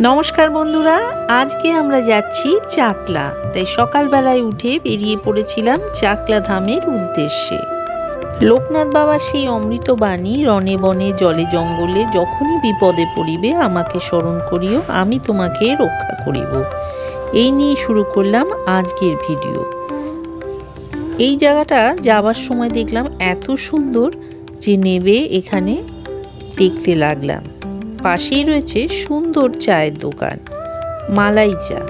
নমস্কার বন্ধুরা, আজকে আমরা যাচ্ছি চাকলা। তাই সকালবেলায় উঠে বেরিয়ে পড়েছিলাম চাকলা ধামের উদ্দেশ্যে। লোকনাথ বাবা সেই অমৃত বাণী রনে বনে জলে জঙ্গলে যখনই বিপদে পড়িবে আমাকে স্মরণ করিও, আমি তোমাকে রক্ষা করিব। এই নিয়ে শুরু করলাম আজকের ভিডিও। এই জায়গাটা যাবার সময় দেখলাম এত সুন্দর যে নেবে এখানে দেখতে লাগলাম। পাশেই রয়েছে সুন্দর চায়ের দোকান, মালাই চা।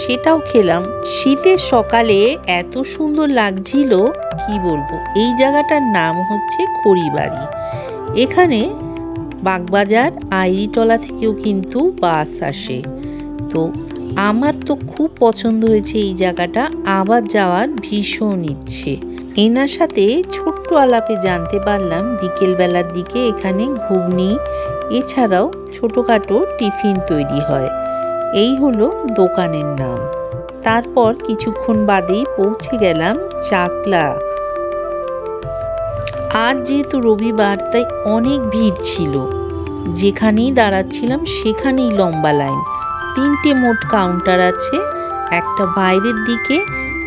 সেটাও খেলাম। শীতের সকালে এত সুন্দর লাগছিল, কি বলব? এই জায়গাটার নাম হচ্ছে খড়িবাড়ি। এখানে বাগবাজার, আইরিটলা থেকেও কিন্তু বাস আসে। তো আমার তো খুব পছন্দ হয়েছে এই জায়গাটা। আবার যাওয়ার ভীষণ ইচ্ছে। এনার সাথে ছোট্ট আলাপে জানতে পারলাম, বিকেলবেলার দিকে এখানে ঘুগনি এছাড়াও ছোটোখাটো টিফিন তৈরি হয়। এই হলো দোকানের নাম। তারপর কিছুক্ষণ বাদেই পৌঁছে গেলাম চাকলা। আজ যেহেতু রবিবার, তাই অনেক ভিড় ছিল। যেখানেই দাঁড়াচ্ছিলাম, সেখানেই লম্বা লাইন। তিনটে মোট কাউন্টার আছে, একটা বাইরের দিকে,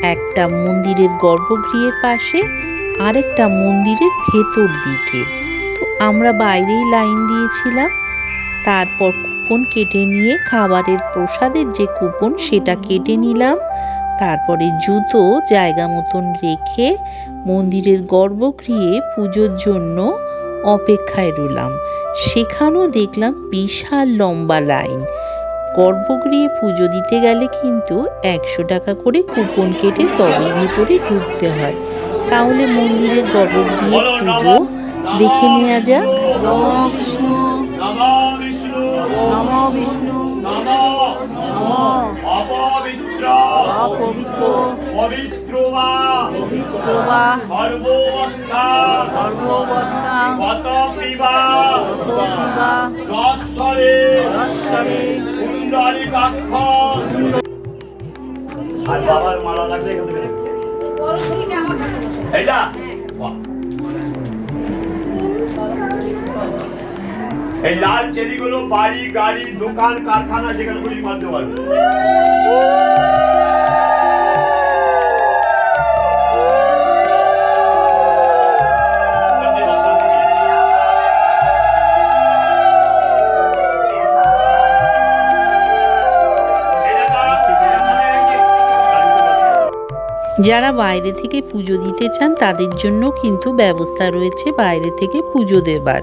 একটা মন্দিরের গর্ভগৃহের পাশে, আরেকটা মন্দিরের ভেতর দিকে। আমরা বাইরেই লাইন দিয়েছিলাম। তারপর কুপন কেটে নিয়ে খাবারের প্রসাদের যে কুপন সেটা কেটে নিলাম। তারপরে জুতো জায়গা মতন রেখে মন্দিরের গর্ভগৃহে পুজোর জন্য অপেক্ষায় রইলাম। সেখানেও দেখলাম বিশাল লম্বা লাইন। গর্ভগৃহে পুজো দিতে গেলে কিন্তু একশো টাকা করে কুপন কেটে তবে ভেতরে ঢুকতে হয়। তাহলে মন্দিরের গর্ভগৃহে পুজো দেখে নেওয়া যাক। নম বিষ্ণু আর বাবার মালা লাগলে এখান থেকে। এইটা। বাহ। এই লাল চেরিগুলো বাড়ি গাড়ি দোকান কারখানা যেখানে খুশি বাঁধতে পারবে যারা বাইরে থেকে পুজো দিতে চান, তাদের জন্য কিন্তু ব্যবস্থা রয়েছে বাইরে থেকে পুজো দেবার।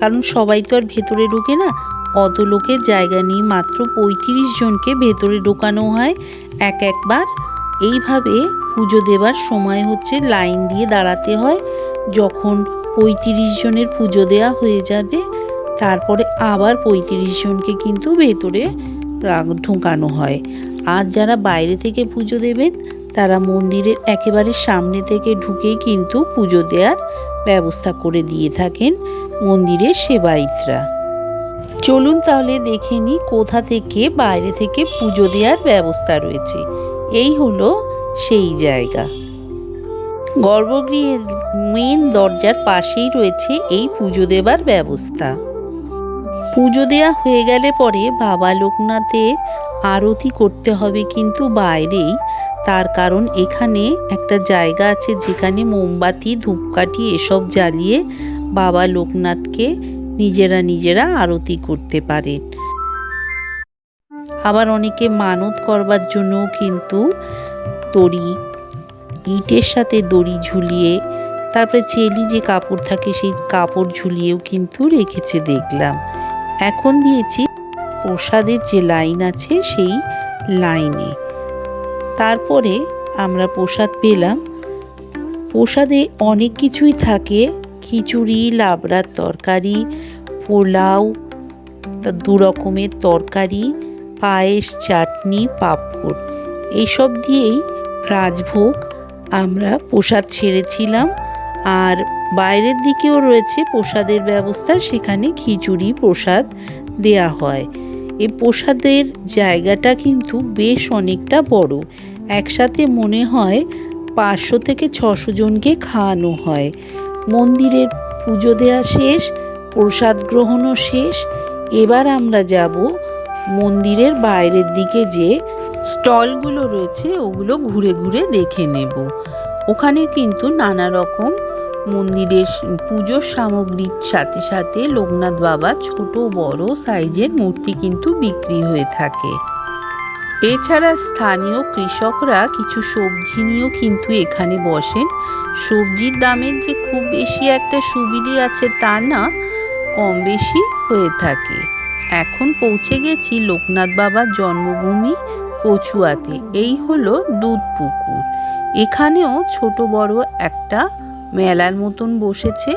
কারণ সবাই তো আর ভেতরে ঢোকে না। অত লোকের জায়গা নিয়ে মাত্র পঁয়ত্রিশ জনকে ভেতরে ঢোকানো হয় এক একবার। এইভাবে পুজো দেবার সময় হচ্ছে লাইন দিয়ে দাঁড়াতে হয়। যখন পঁয়ত্রিশ জনের পুজো দেওয়া হয়ে যাবে, তারপরে আবার পঁয়ত্রিশ জনকে কিন্তু ভেতরে ঢোকানো হয়। আর যারা বাইরে থেকে পুজো দেবেন তারা মন্দিরের একেবারে সামনে থেকে ঢুকেই কিন্তু পুজো দেওয়ার ব্যবস্থা করে দিয়ে থাকেন মন্দিরের সেবায়িতরা। চলুন তাহলে দেখে নিই কোথা থেকে বাইরে থেকে পুজো দেওয়ার ব্যবস্থা রয়েছে। এই হলো সেই জায়গা। গর্ভগৃহের মেন দরজার পাশেই রয়েছে এই পুজো দেবার ব্যবস্থা। পুজো দেওয়া হয়ে গেলে পরে বাবা লোকনাথের আরতি করতে হবে কিন্তু বাইরেই। তার কারণ এখানে একটা জায়গা আছে যেখানে মোমবাতি, ধূপকাঠি এসব জ্বালিয়ে বাবা লোকনাথকে নিজেরা নিজেরা আরতি করতে পারেন। আবার অনেকে মানত করবার জন্যও কিন্তু দড়ি, ইটের সাথে দড়ি ঝুলিয়ে, তারপরে চেলি যে কাপড় থাকে সেই কাপড় ঝুলিয়েও কিন্তু রেখেছে দেখলাম। এখন দিয়েছি প্রসাদের যে লাইন আছে সেই লাইনে। তারপরে আমরা প্রসাদ পেলাম। প্রসাদে অনেক কিছুই থাকে। খিচুড়ি, লাবড়ার তরকারি, পোলাও দু রকমের তরকারি, পায়েস, চাটনি, পাঁপড়। এইসব দিয়েই রাজভোগ আমরা প্রসাদ ছেড়েছিলাম। আর বাইরের দিকেও রয়েছে প্রসাদের ব্যবস্থা। সেখানে খিচুড়ি, প্রসাদ দেয়া হয়। এই প্রসাদের জায়গাটা কিন্তু বেশ অনেকটা বড়। একসাথে মনে হয় পাঁচশো থেকে ছশো জনকে খাওয়ানো হয়। মন্দিরের পুজো দেওয়া শেষ, প্রসাদ গ্রহণও শেষ। এবার আমরা যাব মন্দিরের বাইরের দিকে যে স্টলগুলো রয়েছে, ওগুলো ঘুরে ঘুরে দেখে নেব। ওখানে কিন্তু নানা রকম মন্দিরের পুজোর সামগ্রীর সাথে সাথে লোকনাথ বাবা ছোট বড় সাইজের মূর্তি কিন্তু বিক্রি হয়ে থাকে। এছাড়া স্থানীয় কৃষকরা কিছু সবজি নিয়েও কিন্তু এখানে বসেন। সবজির দামের যে খুব বেশি একটা সুবিধে আছে তা না, কম বেশি হয়ে থাকে। এখন পৌঁছে গেছি লোকনাথ বাবার জন্মভূমি কচুয়াতে। এই হলো দুধ পুকুর এখানেও ছোট বড় একটা মেলার মতন বসেছে।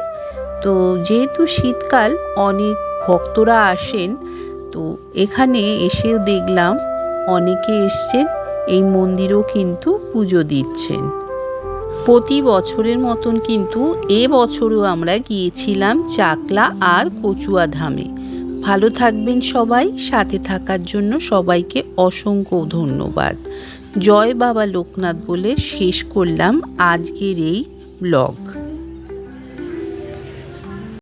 তো যেহেতু শীতকাল, অনেক ভক্তরা আসেন, তো এখানে এসেও দেখলাম অনেকে এসছেন, এই মন্দিরও কিন্তু পুজো দিচ্ছেন। প্রতি বছরের মতন কিন্তু এ বছরও আমরা গিয়েছিলাম চাকলা আর কচুয়া ধামে। ভালো থাকবেন সবাই, সাথে থাকার জন্য সবাইকে অসংখ্য ধন্যবাদ। জয় বাবা লোকনাথ বলে শেষ করলাম আজকের এই ব্লগ